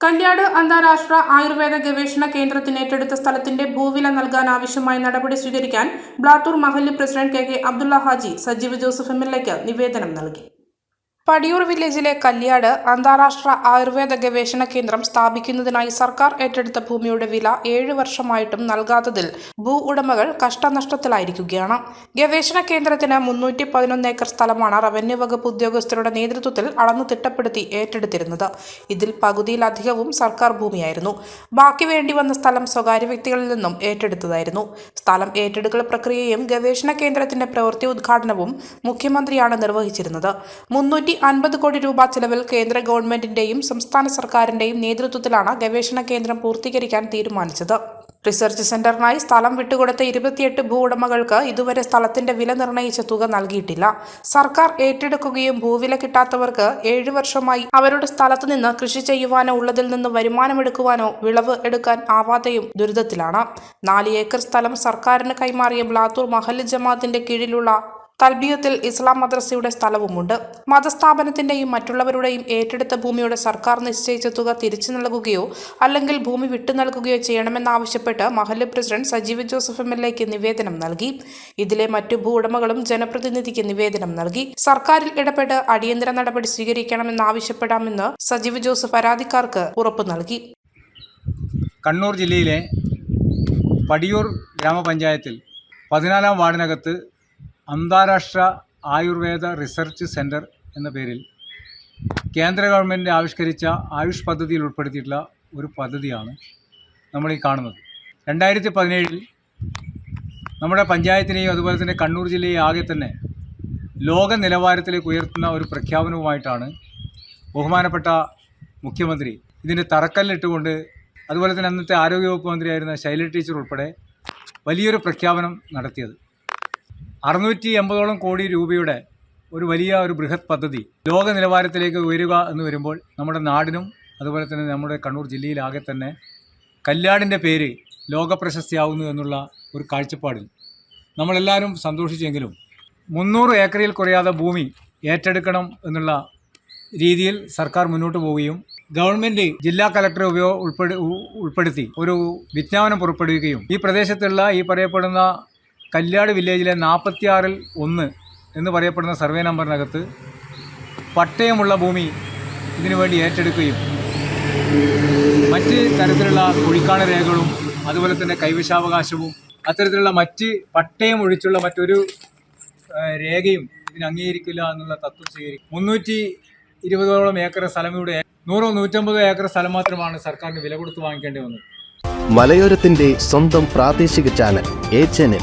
കല്യാട് അന്താരാഷ്ട്ര ആയുർവേദ ഗവേഷണ കേന്ദ്രത്തിന് ഏറ്റെടുത്ത സ്ഥലത്തിന്റെ ഭൂവില നൽകാൻ ആവശ്യമായ നടപടി സ്വീകരിക്കാൻ ബ്ലാത്തൂർ മഹല്ല് president K K Abdulla Haji Sajeev Joseph M L നിവേദനം നൽകി. പടിയൂർ വില്ലേജിലെ കല്യാട് അന്താരാഷ്ട്ര ആയുർവേദ ഗവേഷണ കേന്ദ്രം സ്ഥാപിക്കുന്നതിനായി സർക്കാർ ഏറ്റെടുത്ത ഭൂമിയുടെ വില ഏഴ് വർഷമായിട്ടും നൽകാത്തതിൽ ഭൂ ഉടമകൾ കഷ്ടനഷ്ടത്തിലായിരിക്കുകയാണ്. ഗവേഷണ കേന്ദ്രത്തിന് മുന്നൂറ്റി പതിനൊന്ന് ഏക്കർ സ്ഥലമാണ് റവന്യൂ വകുപ്പ് ഉദ്യോഗസ്ഥരുടെ നേതൃത്വത്തിൽ അളന്നു തിട്ടപ്പെടുത്തി ഏറ്റെടുത്തിരുന്നത്. ഇതിൽ പകുതിയിലധികവും സർക്കാർ ഭൂമിയായിരുന്നു. ബാക്കി വേണ്ടി വന്ന സ്ഥലം സ്വകാര്യ വ്യക്തികളിൽ നിന്നും ഏറ്റെടുത്തതായിരുന്നു. സ്ഥലം ഏറ്റെടുക്കൽ പ്രക്രിയയും ഗവേഷണ കേന്ദ്രത്തിന്റെ പ്രവൃത്തി ഉദ്ഘാടനവും മുഖ്യമന്ത്രിയാണ് നിർവഹിച്ചിരുന്നത്. മുന്നൂറ്റി അൻപത് കോടി രൂപ ചെലവിൽ കേന്ദ്ര ഗവൺമെന്റിന്റെയും സംസ്ഥാന സർക്കാരിന്റെയും നേതൃത്വത്തിലാണ് ഗവേഷണ കേന്ദ്രം പൂർത്തീകരിക്കാൻ തീരുമാനിച്ചത്. റിസർച്ച് സെന്ററിനായി സ്ഥലം വിട്ടുകൊടുത്ത ഇരുപത്തിയെട്ട് ഭൂവുടമകൾക്ക് ഇതുവരെ സ്ഥലത്തിന്റെ വില നിർണയിച്ച തുക നൽകിയിട്ടില്ല. സർക്കാർ ഏറ്റെടുക്കുകയും ഭൂവില കിട്ടാത്തവർക്ക് ഏഴു വർഷമായി അവരുടെ സ്ഥലത്ത് നിന്ന് കൃഷി ചെയ്യുവാനോ ഉള്ളതിൽ നിന്ന് വരുമാനമെടുക്കുവാനോ വിളവ് എടുക്കാൻ ആവാതെയും ദുരിതത്തിലാണ്. നാല് ഏക്കർ സ്ഥലം സർക്കാരിന് കൈമാറിയ ബ്ലാത്തൂർ മഹല്ല് ജമാഅത്തിന്റെ കീഴിലുള്ള തൽബിയത്തിൽ ഇസ്ലാം മദ്രസയുടെ സ്ഥലവുമുണ്ട്. മതസ്ഥാപനത്തിന്റെയും മറ്റുള്ളവരുടെയും ഏറ്റെടുത്ത ഭൂമിയുടെ സർക്കാർ നിശ്ചയിച്ച തുക തിരിച്ചു നൽകുകയോ അല്ലെങ്കിൽ ഭൂമി വിട്ടു നൽകുകയോ ചെയ്യണമെന്നാവശ്യപ്പെട്ട് മഹല്ല് president Sajeev Joseph M L എക്ക് നിവേദനം നൽകി. ഇതിലെ മറ്റു ഭൂ ഉടമകളും ജനപ്രതിനിധിക്ക് നിവേദനം നൽകി. സർക്കാരിൽ ഇടപെട്ട് അടിയന്തര നടപടി സ്വീകരിക്കണമെന്നാവശ്യപ്പെടാമെന്ന് സജീവ് ജോസഫ് പരാതിക്കാർക്ക് ഉറപ്പു നൽകി. കണ്ണൂർ ജില്ലയിലെ പടിയൂർ ഗ്രാമപഞ്ചായത്തിൽ പതിനാലാം വാർഡിനകത്ത് അന്താരാഷ്ട്ര ആയുർവേദ റിസർച്ച് സെന്റർ എന്ന പേരിൽ കേന്ദ്ര ഗവൺമെന്റ് ആവിഷ്കരിച്ച ആയുഷ് പദ്ധതിയിൽ ഉൾപ്പെടുത്തിയിട്ടുള്ള ഒരു പദ്ധതിയാണ് നമ്മൾ ഈ കാണുന്നത്. രണ്ടായിരത്തി പതിനേഴിൽ നമ്മുടെ പഞ്ചായത്തിനെയും അതുപോലെ തന്നെ കണ്ണൂർ ജില്ലയെ ആകെ തന്നെ ലോക നിലവാരത്തിലേക്ക് ഉയർത്തുന്ന ഒരു പ്രഖ്യാപനവുമായിട്ടാണ് ബഹുമാനപ്പെട്ട മുഖ്യമന്ത്രി ഇതിന് തറക്കല്ലിട്ടുകൊണ്ട് അതുപോലെ തന്നെ അന്നത്തെ ആരോഗ്യവകുപ്പ് മന്ത്രിയായിരുന്ന ശൈല ടീച്ചർ ഉൾപ്പെടെ വലിയൊരു പ്രഖ്യാപനം നടത്തിയത്. അറുന്നൂറ്റി എൺപതോളം കോടി രൂപയുടെ ഒരു വലിയ ഒരു ബൃഹത് പദ്ധതി ലോക നിലവാരത്തിലേക്ക് ഉയരുക എന്ന് വരുമ്പോൾ നമ്മുടെ നാടിനും അതുപോലെ തന്നെ നമ്മുടെ കണ്ണൂർ ജില്ലയിലാകെ തന്നെ കല്യാടിന്റെ പേര് ലോക പ്രശസ്തിയാവുന്നു എന്നുള്ള ഒരു കാഴ്ചപ്പാടിൽ നമ്മളെല്ലാവരും സന്തോഷിച്ചെങ്കിലും മുന്നൂറ് ഏക്കറിൽ കുറയാതെ ഭൂമി ഏറ്റെടുക്കണം എന്നുള്ള രീതിയിൽ സർക്കാർ മുന്നോട്ട് പോവുകയും ഗവൺമെന്റ് ജില്ലാ കലക്ടറെ ഉപയോഗ ഉൾപ്പെടു ഉൾപ്പെടുത്തി ഒരു വിജ്ഞാപനം പുറപ്പെടുവിക്കുകയും ഈ പ്രദേശത്തുള്ള ഈ പറയപ്പെടുന്ന കല്യാട് വില്ലേജിലെ നാൽപ്പത്തിയാറിൽ ഒന്ന് എന്ന് പറയപ്പെടുന്ന സർവേ നമ്പറിനകത്ത് പട്ടയമുള്ള ഭൂമി ഇതിനുവേണ്ടി ഏറ്റെടുക്കുകയും മറ്റ് തരത്തിലുള്ള കുഴിക്കാണ രേഖകളും അതുപോലെ തന്നെ കൈവശാവകാശവും അത്തരത്തിലുള്ള മറ്റ് പട്ടയം ഒഴിച്ചുള്ള മറ്റൊരു രേഖയും ഇതിന് അംഗീകരിക്കില്ല എന്നുള്ള തത്വം സ്വീകരിക്കും മുന്നൂറ്റി ഇരുപതോളം ഏക്കർ സ്ഥലം ഇവിടെ നൂറോ നൂറ്റമ്പതോ ഏക്കർ സ്ഥലം മാത്രമാണ് സർക്കാരിന് വില കൊടുത്ത് വാങ്ങിക്കേണ്ടി വന്നത്. മലയോരത്തിന്റെ സ്വന്തം പ്രാദേശിക ചാനൽ എ ചാനൽ.